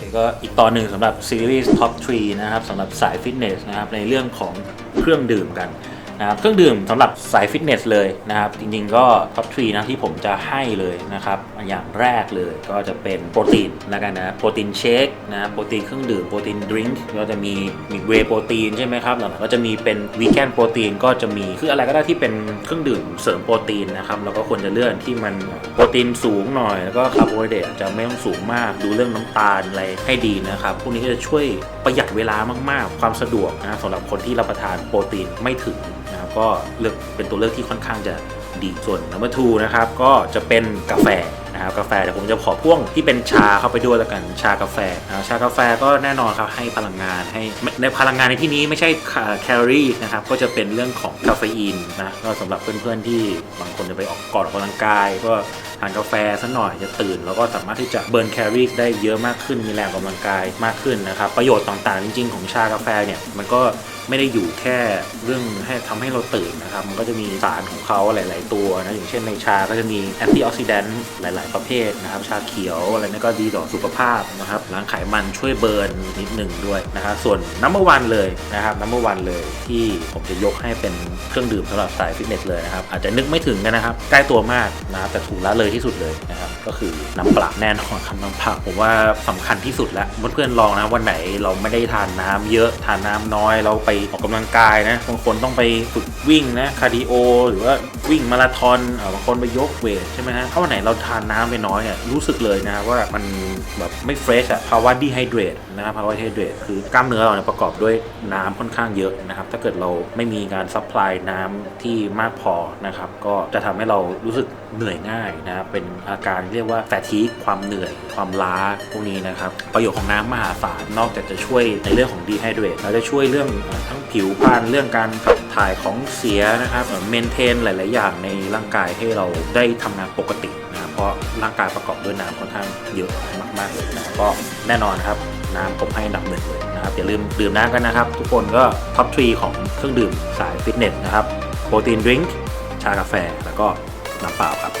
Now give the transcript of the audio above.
นี่ก็อีกตอนหนึ่งสำหรับซีรีส์ Top 3 นะครับสำหรับสายฟิตเนสนะครับในเรื่องของเครื่องดื่มกัน นะครับเครื่องดื่มสำหรับสายฟิตเนสเลยนะครับจริงๆก็ Top 3นะที่ผมจะให้เลยนะครับอย่างแรกเลยก็จะเป็นโปรตีนแล้วกันนะโปรตีนเชคนะโปรตีนเครื่องดื่มโปรตีนดริงก์ก็จะมีมีเวโปรตีนใช่ไหมครับหลังๆก็จะมีเป็นวีแกนโปรตีนก็จะมีคืออะไรก็ได้ที่เป็นเครื่องดื่มเสริมโปรตีนนะครับแล้วก็ควรจะเลือกที่มันโปรตีนสูงหน่อยแล้วก็คาร์โบไฮเดรตจะไม่ต้องสูงมากดูเรื่องน้ำตาลอะไรให้ดีนะครับพวกนี้ก็จะช่วยประหยัดเวลามากๆ ความสะดวกนะสำหรับคนที่รับประทานโปรตีนไม่ถึงนะครับก็เลือกเป็นตัวเลือกที่ค่อนข้างจะดีส่วน number two นะครับก็จะเป็นกาแฟนะครับกาแฟแต่ผมจะขอพ่วงที่เป็นชาเข้าไปด้วยแล้วกันชากาแฟนะชากาแฟก็แน่นอนครับให้พลังงานให้ในพลังงานในที่นี้ไม่ใช่แคลอรี่นะครับก็จะเป็นเรื่องของคาเฟอีนนะก็สำหรับเพื่อนๆที่บางคนจะไปออกก่อนออกกำลังกายก็ ทานกาแฟสักหน่อยจะตื่น แล้วก็สามารถที่จะเบิร์นแคลอรี่ได้เยอะมากขึ้นมีแรงออกกำลังกายมากขึ้นนะครับ ประโยชน์ต่างๆ จริง ๆ ของชากาแฟเนี่ยมันก็ไม่ได้อยู่แค่เรื่องให้ทำให้เราตื่นนะครับ มันก็จะมีสารของเขาหลาย ๆ ตัวนะอย่างเช่นในชาก็จะมีแอนตี้ออกซิแดนต์หลาย ๆ ประเภทนะครับ ชาเขียวอะไรนี่ก็ดีต่อสุขภาพนะครับล้างไขมันช่วยเบิร์นนิดหนึ่งด้วยนะครับส่วนน้ำมันวันเลยนะครับน้ำมันวันเลยที่ผมจะยกให้เป็นเครื่องดื่มสำหรับสายฟิตเนสเลยนะครับอาจจะนึกไม่ถึงกันนะครับใกล้ตัวมากนะครับแต่ถูกละเลยที่สุดเลยนะครับ ก็คือน้ำเปล่าแน่นอนครับน้ำเปล่าผมว่าสำคัญที่สุดแล้วเพื่อนๆลองนะวันไหนเราไม่ได้ทานน้ำเยอะทานน้ำน้อยเราไปออกกำลังกายนะบางคนต้องไปฝึกวิ่งนะคาร์ดิโอ หรือว่าวิ่งมาราธอนบางคนไปยกเวทใช่ไหมฮะถ้าวันไหนเราทานน้ำไปน้อยเนี่ยรู้สึกเลยนะว่ามันแบบไม่เฟรชอะภาวะดีไฮเดรตนะครับภาวะดีไฮเดรตคือกล้ามเนื้อเราเนี่ยประกอบด้วยน้ำค่อนข้างเยอะนะครับถ้าเกิดเราไม่มีการซัพพลายน้ำที่มากพอนะครับก็จะทำให้เรารู้สึกเหนื่อยง่ายนะครับเป็นอาการเรียกว่าแฟทีความเหนื่อย ความล้าพวกนี้นะครับประโยชน์ของน้ำมหาศาลนอกจากจะช่วยในเรื่องของดีไฮเดรตแล้วจะช่วยเรื่องทั้งผิวพรรณเรื่องการขับถ่ายของเสียนะครับเมนเทนหลาย ๆ อย่างในร่างกายให้เราได้ทำงานปกตินะครับเพราะร่างกายประกอบด้วยน้ำค่อนข้างเยอะมาก ๆ เลยนะก็แน่นอนครับน้ำผมให้อันดับหนึ่งเลยนะครับอย่าลืมดื่มน้ำกันนะครับ ทุกคนก็ท็อปทรีของเครื่องดื่มสายฟิตเนสนะครับโปรตีนดริงก์ชากาแฟแล้วก็น้ำเปล่าครับ